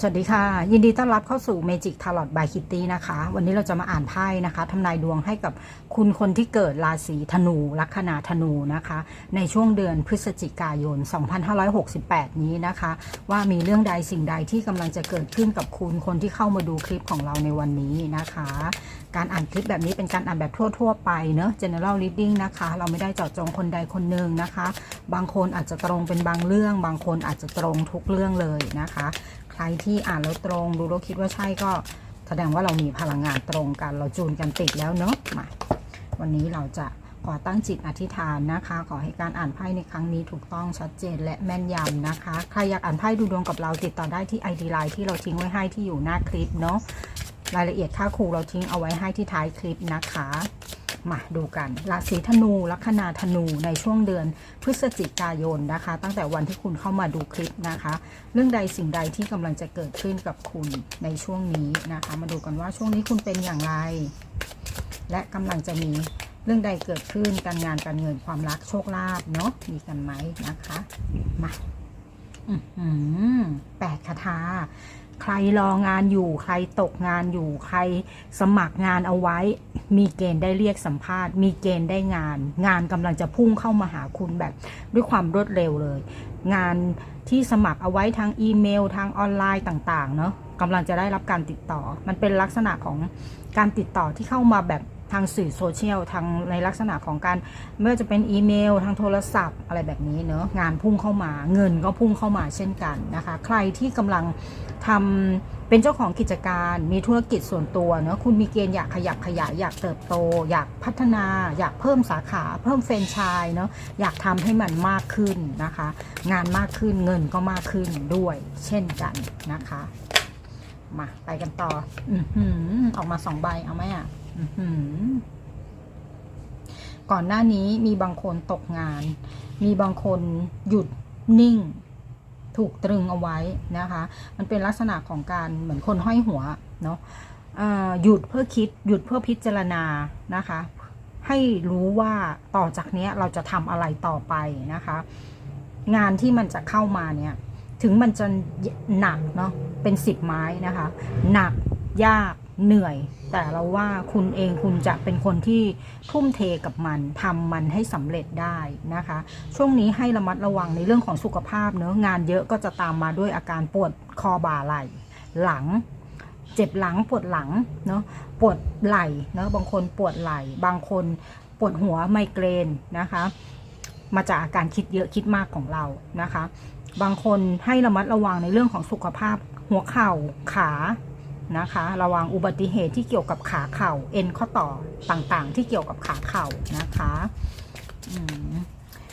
สวัสดีค่ะ ยินดีต้อนรับเข้าสู่ Magic Tarot by Kitty นะคะ วันนี้เราจะมาอ่านไพ่นะคะทำนายดวงให้กับคุณคนที่เกิดราศีธนู ลัคนาธนูนะคะ ในช่วงเดือนพฤศจิกายน 2568 นี้นะคะ ว่ามีเรื่องใดสิ่งใดที่กำลังจะเกิดขึ้นกับคุณคนที่เข้ามาดูคลิปของเราในวันนี้นะคะ การอ่านคลิปแบบนี้เป็นการอ่านแบบทั่ว ๆ ไปเนอะ general reading นะคะ เราไม่ได้เจาะจงคนใดคนหนึ่งนะคะ บางคนอาจจะตรงเป็นบางเรื่อง บางคนอาจจะตรงทุกเรื่องเลยนะคะ ใครที่อ่านแล้วตรงดูแล้วคิดว่าใช่ก็แสดงว่าเรามีพลังงานตรงกัน เราจูนกันติดแล้วเนาะมาวันนี้เราจะขอตั้งจิตอธิษฐานนะคะ ขอให้การอ่านไพ่ในครั้งนี้ถูกต้องชัดเจนและแม่นยำนะคะ ใครอยากอ่านไพ่ดูดวงกับเราติดต่อได้ที่ไอดีไลน์ที่เราทิ้งไว้ให้ที่อยู่หน้าคลิปเนาะ รายละเอียดค่าครูเราทิ้งเอาไว้ให้ที่ท้ายคลิปนะคะ มาดูกัน ราศีธนู ลัคนาธนูในช่วงเดือนพฤศจิกายนนะคะ ตั้งแต่วันที่คุณเข้ามาดูคลิปนะคะ เรื่องใดสิ่งใดที่กำลังจะเกิดขึ้นกับคุณในช่วงนี้นะคะ มาดูกันว่าช่วงนี้คุณเป็นอย่างไร และกำลังจะมีเรื่องใดเกิดขึ้นการงานการเงินความรักโชคลาภเนาะมีกันไหมนะคะ มาอือหือแปดคาถา ใครรองานอยู่ ใครตกงานอยู่ ใครสมัครงานเอาไว้ มีเกณฑ์ได้เรียกสัมภาษณ์ มีเกณฑ์ได้งาน งานกำลังจะพุ่งเข้ามาหาคุณแบบด้วยความรวดเร็วเลย งานที่สมัครเอาไว้ทางอีเมล ทางออนไลน์ต่าง ๆ เนาะกำลังจะได้รับการติดต่อ มันเป็นลักษณะของการติดต่อที่เข้ามาแบบ ทางสื่อโซเชียลทางในลักษณะของการไม่ว่าจะเป็นอีเมล ทางโทรศัพท์ อะไรแบบนี้เนอะงานพุ่งเข้ามา เงินก็พุ่งเข้ามาเช่นกันนะคะ ใครที่กำลังทำเป็นเจ้าของกิจการมีธุรกิจส่วนตัวเนอะคุณมีเกณฑ์อยากขยับขยายอยากเติบโต อยากพัฒนา อยากเพิ่มสาขา เพิ่มเฟรนไชส์เนอะอยากทำให้มันมากขึ้นนะคะ งานมากขึ้นเงินก็มากขึ้นด้วย เช่นกันนะคะ มา ไปกันต่ออออกมาสองใบเอาไหมอะ ก่อนหน้านี้มีบางคนตกงาน มีบางคนหยุดนิ่ง ถูกตรึงเอาไว้นะคะ มันเป็นลักษณะของการเหมือนคนห้อยหัวเนาะหยุดเพื่อคิดหยุดเพื่อพิจารณานะคะ ให้รู้ว่าต่อจากนี้เราจะทำอะไรต่อไปนะคะ งานที่มันจะเข้ามาเนี่ยถึงมันจะหนักเนาะเป็นสิบไม้นะคะ หนักยาก เหนื่อย แต่เราว่าคุณเองคุณจะเป็นคนที่ทุ่มเทกับมันทำมันให้สำเร็จได้นะคะ ช่วงนี้ให้ระมัดระวังในเรื่องของสุขภาพเนื้องานเยอะก็จะตามมาด้วยอาการปวดคอบ่าไหล่หลังเจ็บหลังปวดหลังเนาะปวดไหล่เนาะบางคนปวดไหล่ บางคนปวดหัวไมเกรนนะคะ มาจากอาการคิดเยอะคิดมากของเรานะคะ บางคนให้ระมัดระวังในเรื่องของสุขภาพหัวเข่าขา นะคะ ระวังอุบัติเหตุที่เกี่ยวกับขาเข่าเอ็นข้อต่อต่างๆ ที่เกี่ยวกับขาเข่านะคะ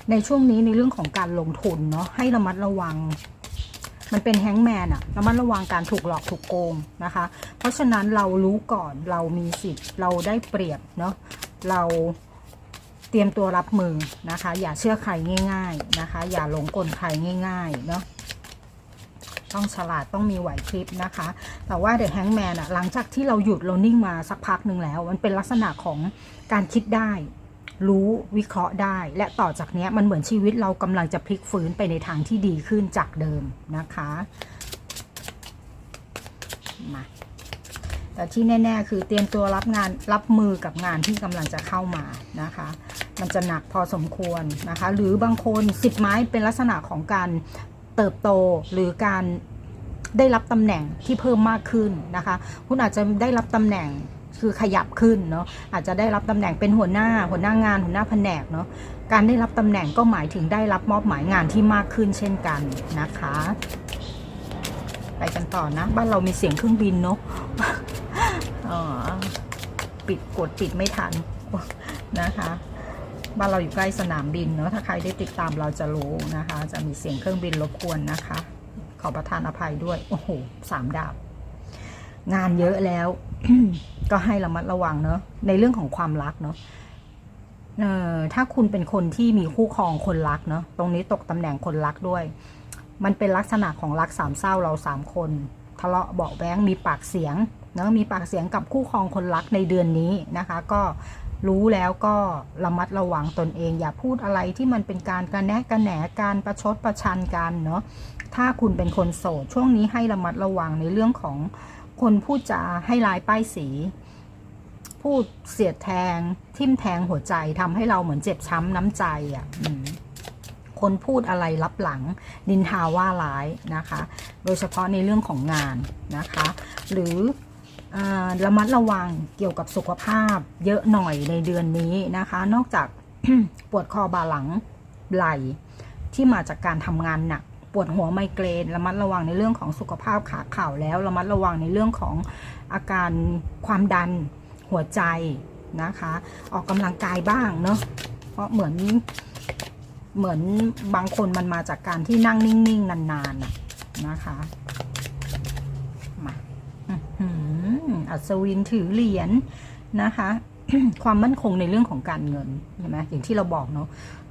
ในช่วงนี้ในเรื่องของการลงทุนเนาะให้ระมัดระวัง มันเป็นแฮงแมนอะระมัดระวังการถูกหลอกถูกโกงนะคะ เพราะฉะนั้นเรารู้ก่อนเรามีสิทธิ์เราได้เปรียบเนาะเราเตรียมตัวรับมือนะคะ อย่าเชื่อใครง่าย ๆนะคะ อย่าหลงกลใครง่าย ๆ เนาะ ต้องฉลาดต้องมีไหวพริบนะคะ แต่ว่าเดอะแฮงแมนอะหลังจากที่เราหยุดเรานิ่งมาสักพักหนึ่งแล้ว มันเป็นลักษณะของการคิดได้ รู้วิเคราะห์ได้ และต่อจากนี้มันเหมือนชีวิตเรากำลังจะพลิกฟื้นไปในทางที่ดีขึ้นจากเดิมนะคะมาแต่ที่แน่ๆ คือเตรียมตัวรับงานรับมือกับงานที่กำลังจะเข้ามานะคะ มันจะหนักพอสมควรนะคะ หรือบางคนสิบไม้เป็นลักษณะของการ เติบโตหรือการได้รับตำแหน่งที่เพิ่มมากขึ้นนะคะ คุณอาจจะได้รับตำแหน่งคือขยับขึ้นเนาะอาจจะได้รับตำแหน่งเป็นหัวหน้า หัวหน้างาน หัวหน้าแผนกเนาะการได้รับตำแหน่งก็หมายถึงได้รับมอบหมายงานที่มากขึ้นเช่นกันนะคะ ไปกันต่อนะ บ้านเรามีเสียงเครื่องบินเนาะอ๋อปิดกดปิดไม่ทันนะคะ บ้านเราอยู่ใกล้สนามบินเนาะถ้าใครได้ติดตามเราจะรู้นะคะ จะมีเสียงเครื่องบินรบกวนนะคะ ขอประทานอภัยด้วย โอ้โหสามดาบ งานเยอะแล้ว ก็ให้ระมัดระวังเนาะในเรื่องของความรักเนาะเออถ้าคุณเป็นคนที่มีคู่ครองคนรักเนาะตรงนี้ตกตำแหน่งคนรักด้วย มันเป็นลักษณะของรักสามเศร้าเราสามคนทะเลาะเบาแว้งมีปากเสียงเนาะมีปากเสียงกับคู่ครองคนรักในเดือนนี้นะคะ ก็ รู้แล้วก็ระมัดระวังตนเอง อย่าพูดอะไรที่มันเป็นการกระแนะกระแหนการประชดประชันกันเนาะถ้าคุณเป็นคนโสด ช่วงนี้ให้ระมัดระวังในเรื่องของคนพูดจาให้ร้ายป้ายสี พูดเสียดแทง ทิ่มแทงหัวใจทำให้เราเหมือนเจ็บช้ำน้ำใจอะคนพูดอะไรรับหลังนินทาว่าร้ายนะคะ โดยเฉพาะในเรื่องของงานนะคะ หรือ ระมัดระวังเกี่ยวกับสุขภาพเยอะหน่อยในเดือนนี้นะคะ นอกจากปวดคอบ่าหลังไหล่ที่มาจากการทำงานหนักปวดหัวไมเกรนระมัดระวังในเรื่องของสุขภาพขาเข่าแล้วระมัดระวังในเรื่องของอาการความดันหัวใจนะคะ ออกกำลังกายบ้างเนาะเพราะเหมือนเหมือนบางคนมันมาจากการที่นั่งนิ่งๆ นานๆนะคะมาอื้อหื อัศวินถือเหรียญนะคะ ความมั่นคงในเรื่องของการเงินใช่ไหมอย่างที่เราบอกเนาะ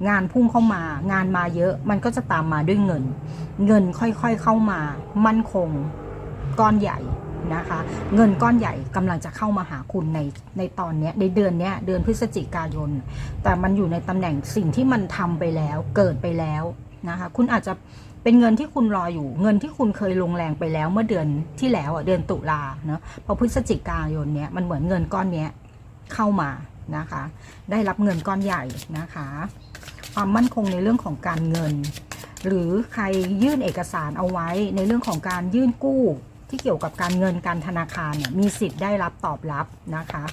งานพุ่งเข้ามางานมาเยอะมันก็จะตามมาด้วยเงิน เงินค่อยๆเข้ามา มั่นคงก้อนใหญ่นะคะ เงินก้อนใหญ่กำลังจะเข้ามาหาคุณในในตอนนี้ในเดือนนี้เดือนพฤศจิกายน แต่มันอยู่ในตำแหน่งสิ่งที่มันทำไปแล้วเกิดไปแล้วนะคะ คุณอาจจะ เป็นเงินที่คุณรออยู่ เงินที่คุณเคยลงแรงไปแล้วเมื่อเดือนที่แล้วอะเดือนตุลาเนาะพอพฤศจิกายนเนี้ยมันเหมือนเงินก้อนเนี้ยเข้ามานะคะ ได้รับเงินก้อนใหญ่นะคะ ความมั่นคงในเรื่องของการเงิน หรือใครยื่นเอกสารเอาไว้ในเรื่องของการยื่นกู้ ที่เกี่ยวกับการเงินการธนาคารเนี่ยมีสิทธิ์ได้รับตอบรับนะคะ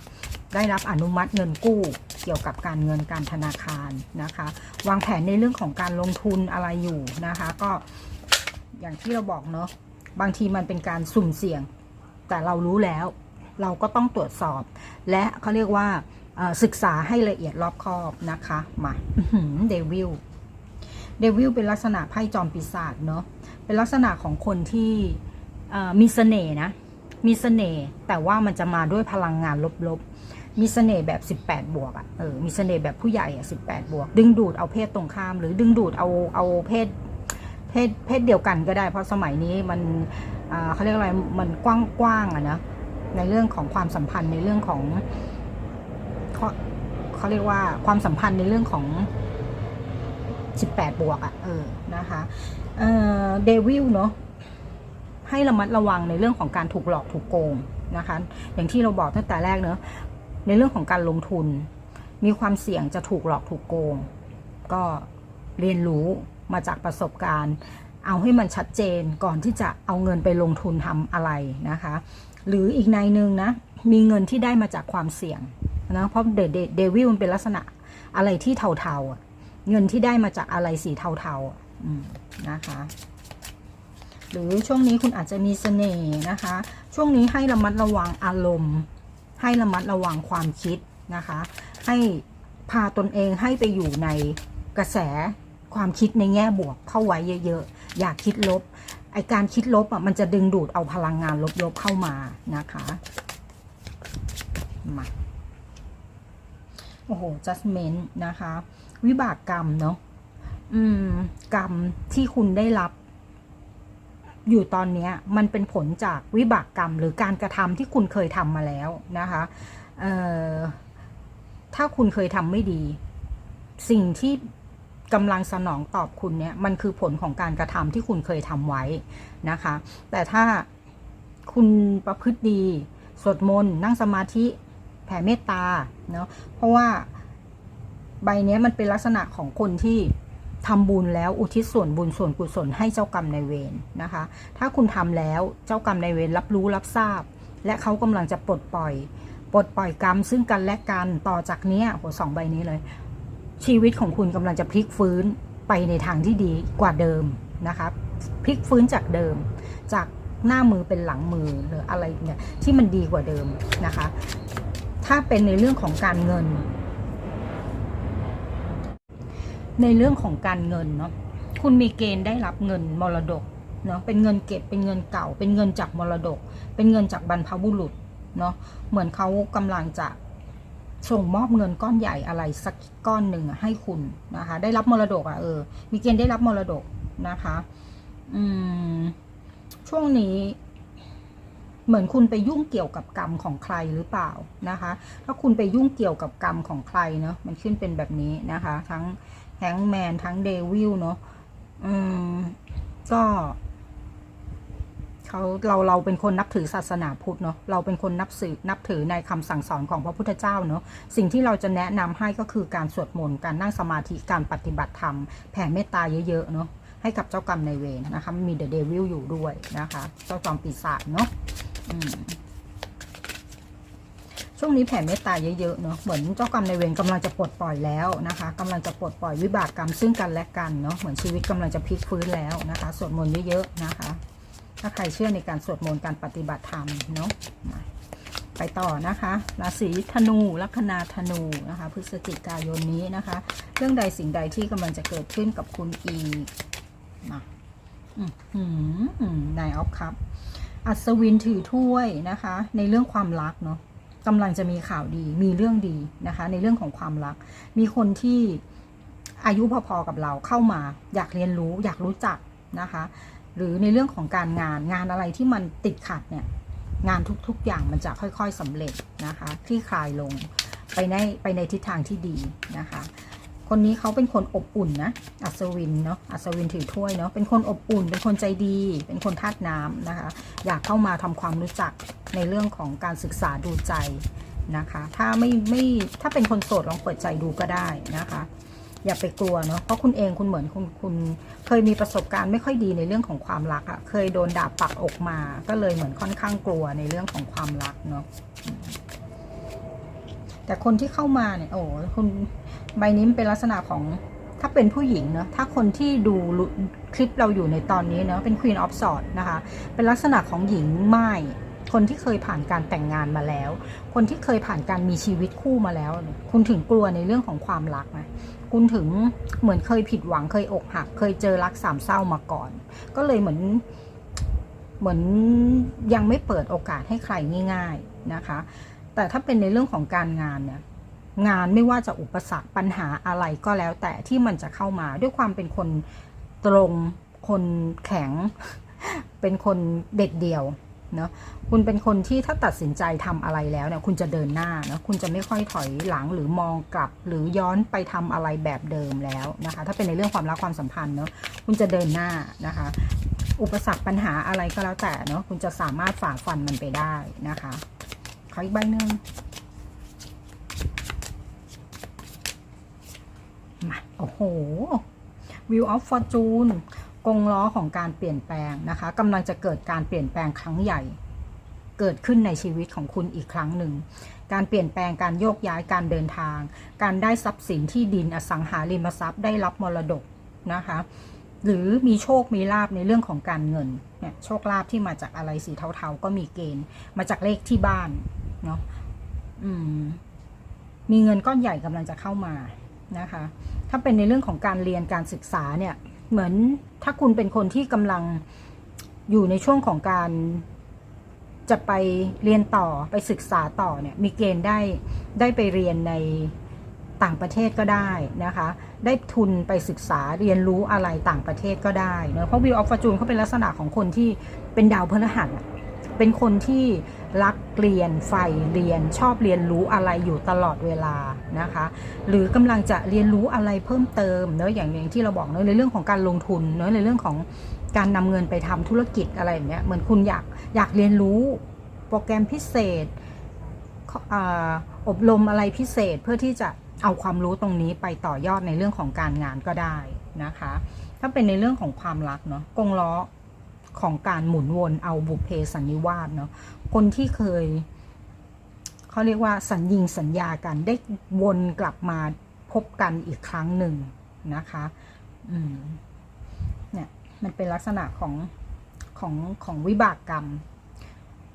ได้รับอนุมัติเงินกู้ เกี่ยวกับการเงินการธนาคารนะคะ วางแผนในเรื่องของการลงทุนอะไรอยู่นะคะ ก็อย่างที่เราบอกเนาะบางทีมันเป็นการสุ่มเสี่ยง แต่เรารู้แล้ว เราก็ต้องตรวจสอบ และเขาเรียกว่าศึกษาให้ละเอียดรอบคอบนะคะมาเดวิลเดวิลเป็นลักษณะไพ่จอมปีศาจเนาะเป็นลักษณะของคนที่ มีเสน่ห์นะ มีเสน่ห์แต่ว่ามันจะมาด้วยพลังงานลบๆ มีเสน่ห์แบบ 18 บวกอะ่ะเออมีเสน่ห์แบบผู้ใหญ่อะ่ะ18 บวก ดึงดูดเอาเพศตรงข้าม หรือดึงดูดเอาเอาเพศเพศเพศเดียวกันก็ได้ เพราะสมัยนี้มันเขาเรียกอะไรมันกว้างๆอะนะในเรื่องของความสัมพันธ์ในเรื่องของเขาเขาเรียกว่าความสัมพันธ์ในเรื่องของ 18 บวกอะ่ะเออนะคะเออเดวิลเนาะ ให้ระมัดระวังในเรื่องของการถูกหลอกถูกโกงนะคะ อย่างที่เราบอกตั้งแต่แรกเนอะในเรื่องของการลงทุน มีความเสี่ยงจะถูกหลอกถูกโกง ก็เรียนรู้มาจากประสบการณ์ เอาให้มันชัดเจนก่อนที่จะเอาเงินไปลงทุนทำอะไรนะคะ หรืออีกในหนึ่งนะ มีเงินที่ได้มาจากความเสี่ยงนะเพราะเดเดเดวิลมันเป็นลักษณะอะไรที่เทาๆเงินที่ได้มาจากอะไรสีเทาๆนะคะ หรือช่วงนี้คุณอาจจะมีเสน่ห์นะคะ ช่วงนี้ให้ระมัดระวังอารมณ์ ให้ระมัดระวังความคิดนะคะ ให้พาตนเองให้ไปอยู่ในกระแสความคิดในแง่บวกเข้าไว้เยอะๆ อย่าคิดลบ ไอการคิดลบอะมันจะดึงดูดเอาพลังงานลบๆเข้ามานะคะมาโอ้โห judgment นะคะ วิบากกรรมเนาะอืม กรรมที่คุณได้รับ อยู่ตอนนี้มันเป็นผลจากวิบากกรรมหรือการกระทำที่คุณเคยทำมาแล้วนะคะถ้าคุณเคยทำไม่ดี สิ่งที่กำลังสนองตอบคุณเนี่ยมันคือผลของการกระทำที่คุณเคยทำไว้นะคะ แต่ถ้าคุณประพฤติดีสวดมนต์นั่งสมาธิแผ่เมตตาเนาะเพราะว่าใบเนี้ยมันเป็นลักษณะของคนที่ ทำบุญแล้วอุทิศส่วนบุญส่วนกุศลให้เจ้ากรรมในเวรนะคะ ถ้าคุณทำแล้วเจ้ากรรมในเวรรับรู้รับทราบ และเขากำลังจะปลดปล่อย ปลดปล่อยกรรม ซึ่งกันและกันต่อจากนี้ยโหสองใบนี้เลย ชีวิตของคุณกำลังจะพลิกฟื้นไปในทางที่ดีกว่าเดิมนะคะพลิกฟื้นจากเดิม จากหน้ามือเป็นหลังมือหรืออะไรเนี่ยที่มันดีกว่าเดิมนะคะ ถ้าเป็นในเรื่องของการเงิน ในเรื่องของการเงินเนาะคุณมีเกณฑ์ได้รับเงินมรดกเนาะเป็นเงินเก็บเป็นเงินเก่า เป็นเงินจากมรดก เป็นเงินจากบรรพบุรุษเนาะเหมือนเขากำลังจะส่งมอบเงินก้อนใหญ่อะไรสักก้อนหนึ่งให้คุณนะคะ ได้รับมรดกอะ่ะเออ มีเกณฑ์ได้รับมรดกนะคะ อืมช่วงนี้ เหมือนคุณไปยุ่งเกี่ยวกับกรรมของใครหรือเปล่านะคะ ถ้าคุณไปยุ่งเกี่ยวกับกรรมของใครเนาะมันขึ้นเป็นแบบนี้นะคะ ทั้งแฮงแมนทั้งเดวิลเนาะอืมก็เขาเราเราเป็นคนนับถือศาสนาพุทธเนาะเราเป็นคนนับสือนับถือในคำสั่งสอนของพระพุทธเจ้าเนาะสิ่งที่เราจะแนะนำให้ก็คือการสวดมนต์การนั่งสมาธิการปฏิบัติธรรมแผ่เมตตาเยอะๆเนาะให้กับเจ้ากรรมนายเวรนะคะมีเดอะเดวิลอยู่ด้วยนะคะเจ้าจอมปีศาจเนาะ ช่วงนี้แผ่เมตตาเยอะๆเนาะเหมือนเจ้ากรรมในเวรกำลังจะปลดปล่อยแล้วนะคะกำลังจะปลดปล่อยวิบากกรรมซึ่งกันและกันเนาะเหมือนชีวิตกำลังจะพลิกฟื้นแล้วนะคะสวดมนต์เยอะๆนะคะ ถ้าใครเชื่อในการสวดมนต์การปฏิบัติธรรมเนาะไปต่อนะคะราศีธนูลัคนาธนูนะคะพฤศจิกายนนี้นะคะ เรื่องใดสิ่งใดที่กำลังจะเกิดขึ้นกับคุณอีกมานายออฟครับ อัศวินถือถ้วยนะคะ ในเรื่องความรักเนาะกำลังจะมีข่าวดี มีเรื่องดีนะคะ ในเรื่องของความรัก มีคนที่อายุพอๆกับเราเข้ามา อยากเรียนรู้ อยากรู้จักนะคะ หรือในเรื่องของการงานงานอะไรที่มันติดขัดเนี่ย งานทุกๆอย่างมันจะค่อยๆสำเร็จนะคะคลี่คลายลงไปในไปในทิศทางที่ดีนะคะ คนนี้เขาเป็นคนอบอุ่นนะ อัศวินเนาะ อัศวินถือถ้วยเนาะ เป็นคนอบอุ่น เป็นคนใจดี เป็นคนธาตุน้ำนะคะ อยากเข้ามาทำความรู้จักในเรื่องของการศึกษาดูใจนะคะ ถ้าไม่ไม่ถ้าเป็นคนโสดลองเปิดใจดูก็ได้นะคะอย่าไปกลัวเนาะ เพราะคุณเองคุณเหมือนคุณคุณเคยมีประสบการณ์ไม่ค่อยดีในเรื่องของความรักอะ่ะ เคยโดนด่าปักอกมา ก็เลยเหมือนค่อนข้างกลัวในเรื่องของความรักเนาะ แต่คนที่เข้ามาเนี่ยโอ้คุณ ใบนี้มันเป็นลักษณะของถ้าเป็นผู้หญิงเนาะถ้าคนที่ดูคลิปเราอยู่ในตอนนี้เนาะเป็น Queen of Swords นะคะ เป็นลักษณะของหญิงไม้คนที่เคยผ่านการแต่งงานมาแล้ว คนที่เคยผ่านการมีชีวิตคู่มาแล้ว คุณถึงกลัวในเรื่องของความรักนะคุณถึงเหมือนเคยผิดหวังเคยอกหัก เคยเจอรักสามเศร้ามาก่อน ก็เลยเหมือนเหมือนยังไม่เปิดโอกาสให้ใครง่าย ๆนะคะ แต่ถ้าเป็นในเรื่องของการงานเนี่ย งานไม่ว่าจะอุปสรรคปัญหาอะไรก็แล้ว แต่ที่มันจะเข้ามาด้วยความเป็นคนตรงคนแข็ง เป็นคนเด็ดเดี่ยวเนาะคุณเป็นคนที่ถ้าตัดสินใจทำอะไรแล้วเนี่ยคุณจะเดินหน้าเนะคุณจะไม่ค่อยถอยหลังหรือมองกลับ หรือย้อนไปทำอะไรแบบเดิมแล้วนะคะ ถ้าเป็นในเรื่องความรักความสัมพันธ์เนาะคุณจะเดินหน้านะคะ อุปสรรคปัญหาอะไรก็แล้วแต่เนาะคุณจะสามารถฝ่าฟันมันไปได้นะคะขออีกใบหนึ่ง มาโอ้โห View of Fortune กงล้อของการเปลี่ยนแปลงนะคะกำลังจะเกิดการเปลี่ยนแปลงครั้งใหญ่ เกิดขึ้นในชีวิตของคุณอีกครั้งหนึ่ง การเปลี่ยนแปลงการโยกย้ายการเดินทาง การได้ทรัพย์สินที่ดินอสังหาริมทรัพย์ได้รับมรดกนะคะ หรือมีโชคมีลาบในเรื่องของการเงินเนี่ยโชคลาภที่มาจากอะไรสีเทาๆก็มีเกณฑ์ มาจากเลขที่บ้านเนาะอืมมีเงินก้อนใหญ่กำลังจะเข้ามา นะคะ ถ้าเป็นในเรื่องของการเรียนการศึกษาเนี่ย เหมือนถ้าคุณเป็นคนที่กำลังอยู่ในช่วงของการจะไปเรียนต่อไปศึกษาต่อเนี่ย มีเกณฑ์ได้ได้ไปเรียนในต่างประเทศก็ได้นะคะ ได้ทุนไปศึกษาเรียนรู้อะไรต่างประเทศก็ได้เนะเพราะวิวออฟฟอร์จูนเขาเป็นลักษณะของคนที่เป็นดาวพฤหัส เป็นคนที่รักเรียนใฝ่เรียนชอบเรียนรู้อะไรอยู่ตลอดเวลานะคะ หรือกำลังจะเรียนรู้อะไรเพิ่มเติมเนอะอย่างอย่างที่เราบอกเนอะในเรื่องของการลงทุนเนอะในเรื่องของการนำเงินไปทำธุรกิจอะไรแบบเนี้ยเหมือนคุณอยากอยากเรียนรู้โปรแกรมพิเศษออบรมอะไรพิเศษเพื่อที่จะเอาความรู้ตรงนี้ไปต่อยอดในเรื่องของการงานก็ได้นะคะ ถ้าเป็นในเรื่องของความรักเนาะกงล้อ ของการหมุนวนเอาบุพเพสันนิวาสเนาะคนที่เคยเขาเรียกว่าสัญญิงสัญญากันได้วนกลับมาพบกันอีกครั้งหนึ่งนะคะอืมเนี่ยมันเป็นลักษณะของของของวิบากกรรม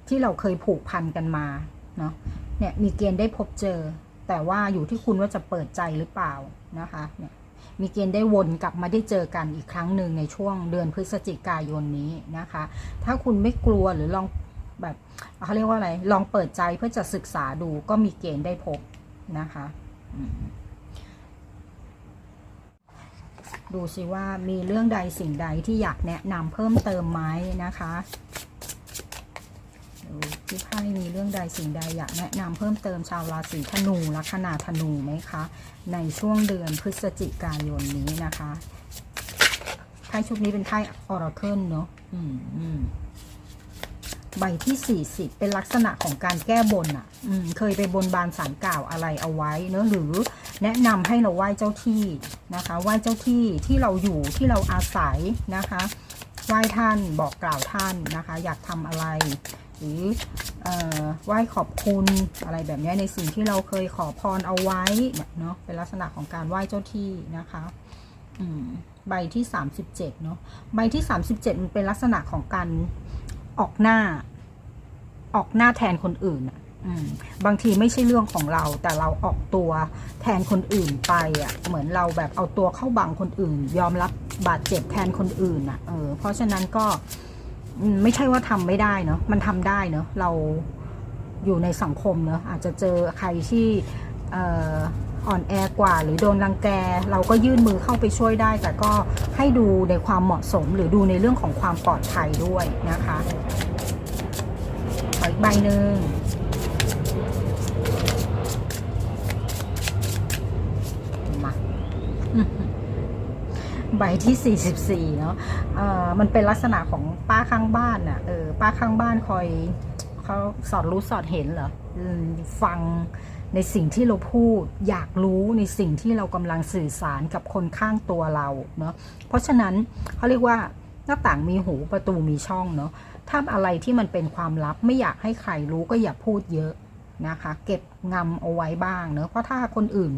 ที่เราเคยผูกพันกันมาเนาะเนี่ยมีเกณฑ์ได้พบเจอ แต่ว่าอยู่ที่คุณว่าจะเปิดใจหรือเปล่านะคะเนี่ย มีเกณฑ์ได้วนกลับมาได้เจอกันอีกครั้งหนึ่งในช่วงเดือนพฤศจิกายนนี้นะคะ ถ้าคุณไม่กลัวหรือลองแบบเขาเรียกว่าอะไร ลองเปิดใจเพื่อจะศึกษาดูก็มีเกณฑ์ได้พบนะคะดูสิว่ามีเรื่องใดสิ่งใดที่อยากแนะนำเพิ่มเติมไหมนะคะ ที่ไพ่มีเรื่องใดสิ่งใดอยากแนะนำเพิ่มเติมชาวราศีธนูลัคนาธนูไหมคะ ในช่วงเดือนพฤศจิกายนนี้นะคะไพ่ชุดนี้เป็นไพ่ออราเคิลเนาะอืมอืมใบที่ 40 เป็นลักษณะของการแก้บนอะอืมเคยไปบนบานสารกล่าวอะไรเอาไว้เนอะหรือแนะนำให้เราไหว้เจ้าที่นะคะไหว้เจ้าที่ที่เราอยู่ที่เราอาศัยนะคะไหว้ท่านบอกกล่าวท่านนะคะ อยากทำอะไร หรือไหว้ขอบคุณอะไรแบบนี้ในสิ่งที่เราเคยขอพรเอาไว้เนาะเป็นลักษณะของการไหว้เจ้าที่นะคะใบที่ 37เนาะใบที่ 37 มันเป็นลักษณะของการออกหน้า ออกหน้าแทนคนอื่นอะบางทีไม่ใช่เรื่องของเรา แต่เราออกตัวแทนคนอื่นไปอะ่ะเหมือนเราแบบเอาตัวเข้าบังคนอื่น ยอมรับบาดเจ็บแทนคนอื่นอะ่ะเออเพราะฉะนั้นก็ ไม่ใช่ว่าทำไม่ได้เนาะมันทำได้เนาะเราอยู่ในสังคมเนาะอาจจะเจอใครที่อ่ออ่อนแอกว่า หรือโดนรังแก เราก็ยื่นมือเข้าไปช่วยได้ แต่ก็ให้ดูในความเหมาะสม หรือดูในเรื่องของความปลอดภัยด้วยนะคะขออีกใบหนึ่ง มา ใบที่ 44 เนาะอ่อมันเป็นลักษณะของป้าข้างบ้านน่ะ เออ ป้าข้างบ้านคอยเขาสอดรู้สอดเห็นเหรออฟังในสิ่งที่เราพูดอยากรู้ในสิ่งที่เรากำลังสื่อสารกับคนข้างตัวเราเนาะเพราะฉะนั้นเขาเรียกว่าหน้าต่างมีหูประตูมีช่องเนาะถ้าอะไรที่มันเป็นความลับไม่อยากให้ใครรู้ก็อย่าพูดเยอะนะคะ เก็บงำเอาไว้บ้างเนอะเพราะถ้าคนอื่น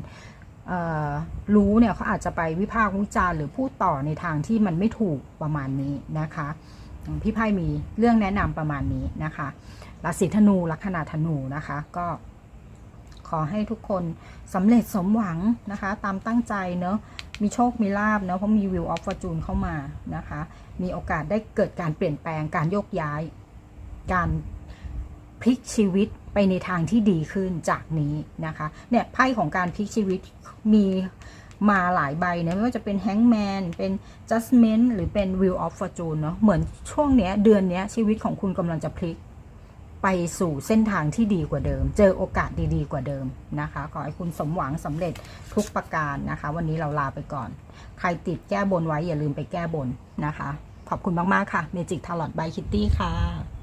รู้เนี่ยเขาอาจจะไปวิพากษ์วิจารณ์หรือพูดต่อในทางที่มันไม่ถูกประมาณนี้นะคะ พี่ไพ่มีเรื่องแนะนำประมาณนี้นะคะราศีธนูลัคนาธนูนะคะก็ขอให้ทุกคนสำเร็จสมหวังนะคะ ตามตั้งใจเนอะมีโชคมีลาบเนอะเพราะมีวิวออฟฟอร์จูนเข้ามานะคะ มีโอกาสได้เกิดการเปลี่ยนแปลงการโยกย้าย การ พลิกชีวิตไปในทางที่ดีขึ้นจากนี้นะคะเนี่ยไพ่ของการพลิกชีวิตมีมาหลายใบนะไม่ว่าจะเป็นแฮงแมนเป็น Judgment หรือเป็น Wheel of Fortune เนาะเหมือนช่วงเนี้ยเดือนเนี้ยชีวิตของคุณกำลังจะพลิก ไปสู่เส้นทางที่ดีกว่าเดิม เจอโอกาสดีๆกว่าเดิมนะคะขอให้คุณสมหวังสำเร็จทุกประการนะคะ วันนี้เราลาไปก่อน ใครติดแก้บนไว้อย่าลืมไปแก้บนนะคะ ขอบคุณมาก ๆ ค่ะ Magic Tarot by Kitty ค่ะ